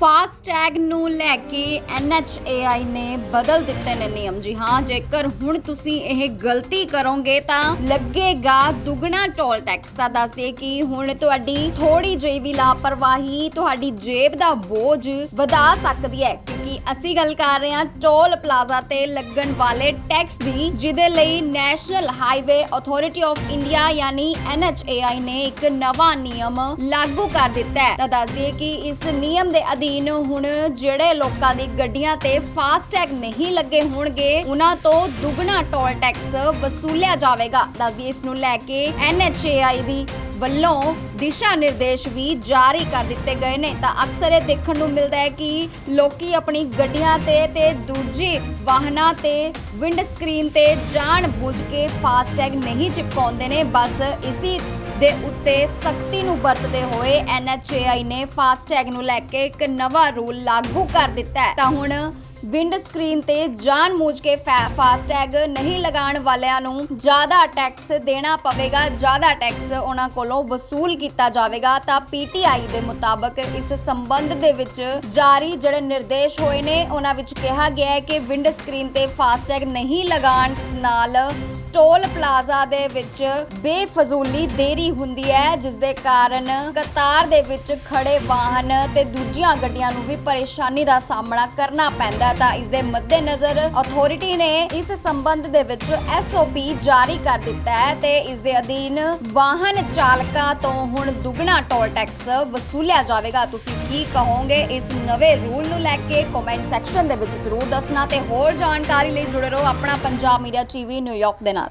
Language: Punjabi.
ਫਾਸਟੈਗ ਨੂੰ ਲੈ ਕੇ NHAI ਨੇ ਬਦਲ ਦਿੱਤੇ ਨੇ ਨਿਯਮ। ਜੀ ਹਾਂ, ਜੇਕਰ ਹੁਣ ਤੁਸੀਂ ਇਹ ਗਲਤੀ ਕਰੋਗੇ ਤਾਂ ਲੱਗੇਗਾ ਦੁੱਗਣਾ ਟੋਲ ਟੈਕਸ ਤਾਂ ਦੱਸਦੇ ਕਿ ਹੁਣ ਤੁਹਾਡੀ ਥੋੜੀ ਜਿਹੀ ਵੀ ਲਾਪਰਵਾਹੀ ਤੁਹਾਡੀ ਜੇਬ ਦਾ ਬੋਝ ਵਧਾ ਸਕਦੀ ਹੈ, ਕਿਉਂਕਿ ਅਸੀਂ ਗੱਲ ਕਰ ਰਹੇ ਹਾਂ ਟੋਲ ਪਲਾਜ਼ਾ ਤੇ ਲੱਗਣ ਵਾਲੇ ਟੈਕਸ ਦੀ, ਜਿਹਦੇ ਲਈ national highway authority of India ਯਾਨੀ NHAI ਨੇ ਇੱਕ ਨਵਾਂ ਨਿਯਮ ਲਾਗੂ ਕਰ ਦਿੱਤਾ ਹੈ। ਤਾਂ ਦੱਸ ਕਿ ਇਸ ਨਿਯਮ ਦੇ ਅਧੀਨ ਹੁਣ ਜਿਹੜੇ ਲੋਕਾਂ ਦੀ ਗੱਡੀਆਂ ਤੇ ਫਾਸਟੈਗ ਨਹੀਂ ਲੱਗੇ ਹੋਣਗੇ, ਉਹਨਾਂ ਤੋਂ ਦੁੱਗਣਾ ਟੋਲ ਟੈਕਸ ਵਸੂਲਿਆ ਜਾਵੇਗਾ। ਦੱਸ ਇਸ ਨੂੰ ਲੈ ਕੇ NHAI ਦੀ ਵੱਲੋਂ ਦਿਸ਼ਾ ਨਿਰਦੇਸ਼ ਵੀ ਜਾਰੀ ਕਰ ਦਿੱਤੇ ਗਏ ਨੇ। ਤਾਂ ਅਕਸਰ ਇਹ ਦੇਖਣ ਨੂੰ ਮਿਲਦਾ ਹੈ ਕਿ ਲੋਕੀ ਆਪਣੀ ਗੱਡੀਆਂ ਤੇ ਤੇ ਦੂਜੇ ਵਾਹਨਾਂ ਤੇ ਵਿੰਡ ਸਕਰੀਨ ਤੇ ਜਾਣ ਬੁੱਝ ਕੇ ਫਾਸਟੈਗ ਨਹੀਂ ਚਿਪਕਾਉਂਦੇ ਨੇ। ਬਸ ਇਸੀ ਦੇ ਉੱਤੇ ਸਖਤੀ ਨੂੰ ਵਰਤਦੇ ਹੋਏ NHAI ਨੇ ਫਾਸਟੈਗ ਨੂੰ ਲੈ ਕੇ ਇੱਕ ਨਵਾਂ ਰੂਲ ਲਾਗੂ ਕਰ ਦਿੱਤਾ ਹੈ। ਤਾਂ ਹੁਣ ਵਿੰਡ ਸਕਰੀਨ ਤੇ ਜਾਣ ਕੇ ਫਾਸਟੈਗ ਨਹੀਂ ਲਗਾਉਣ ਵਾਲਿਆਂ ਨੂੰ ਜ਼ਿਆਦਾ ਟੈਕਸ ਦੇਣਾ ਪਵੇਗਾ। ਜ਼ਿਆਦਾ ਟੈਕਸ ਉਹਨਾਂ ਕੋਲੋਂ ਵਸੂਲ ਕੀਤਾ ਜਾਵੇਗਾ। ਤਾਂ ਪੀਟੀਆਈ ਦੇ ਮੁਤਾਬਕ ਇਸ ਸੰਬੰਧ ਦੇ ਵਿੱਚ ਜਾਰੀ ਜਿਹੜੇ ਨਿਰਦੇਸ਼ ਹੋਏ ਨੇ, ਉਹਨਾਂ ਵਿੱਚ ਕਿਹਾ ਗਿਆ ਹੈ ਕਿ ਵਿੰਡ ਸਕਰੀਨ ਤੇ ਫਾਸਟੈਗ ਨਹੀਂ ਲਗਾਉਣ ਨਾਲ ਟੋਲ ਪਲਾਜ਼ਾ ਦੇ ਵਿੱਚ ਬੇਫਜ਼ੂਲੀ ਦੇਰੀ ਹੁੰਦੀ ਹੈ ਜਿਸ ਦੇ ਕਾਰਨ ਕਤਾਰ ਦੇ ਵਿੱਚ ਖੜੇ ਵਾਹਨ ਤੇ ਦੂਜੀਆਂ ਗੱਡੀਆਂ ਨੂੰ ਵੀ ਪਰੇਸ਼ਾਨੀ ਦਾ ਸਾਹਮਣਾ ਕਰਨਾ ਪੈਂਦਾ ਤਾਂ ਇਸ ਦੇ ਮੱਦੇਨਜ਼ਰ ਅਥਾਰਟੀ ਨੇ ਇਸ ਸੰਬੰਧ ਦੇ ਵਿੱਚ ਐਸਓਪੀ ਜਾਰੀ ਕਰ ਦਿੱਤਾ ਹੈ ਤੇ ਇਸ ਦੇ ਅਧੀਨ ਵਾਹਨ ਚਾਲਕਾਂ ਤੋਂ ਹੁਣ ਦੁੱਗਣਾ ਟੋਲ ਟੈਕਸ ਵਸੂਲਿਆ ਜਾਵੇਗਾ। ਤੁਸੀਂ ਕੀ ਕਹੋਗੇ? ਇਸ ਨਵੇਂ ਰੂਲ ਨੂੰ ਲੈ ਕੇ ਕਮੈਂਟ ਸੈਕਸ਼ਨ ਦੇ ਵਿੱਚ ਜ਼ਰੂਰ ਦੱਸਣਾ ਤੇ ਹੋਰ ਜਾਣਕਾਰੀ ਲਈ ਜੁੜੇ ਰਹੋ ਆਪਣਾ ਪੰਜਾਬ ਮੀਡੀਆ ਟੀਵੀ ਨਿਊਯਾਰਕ ਦੇ ਨਾਲ।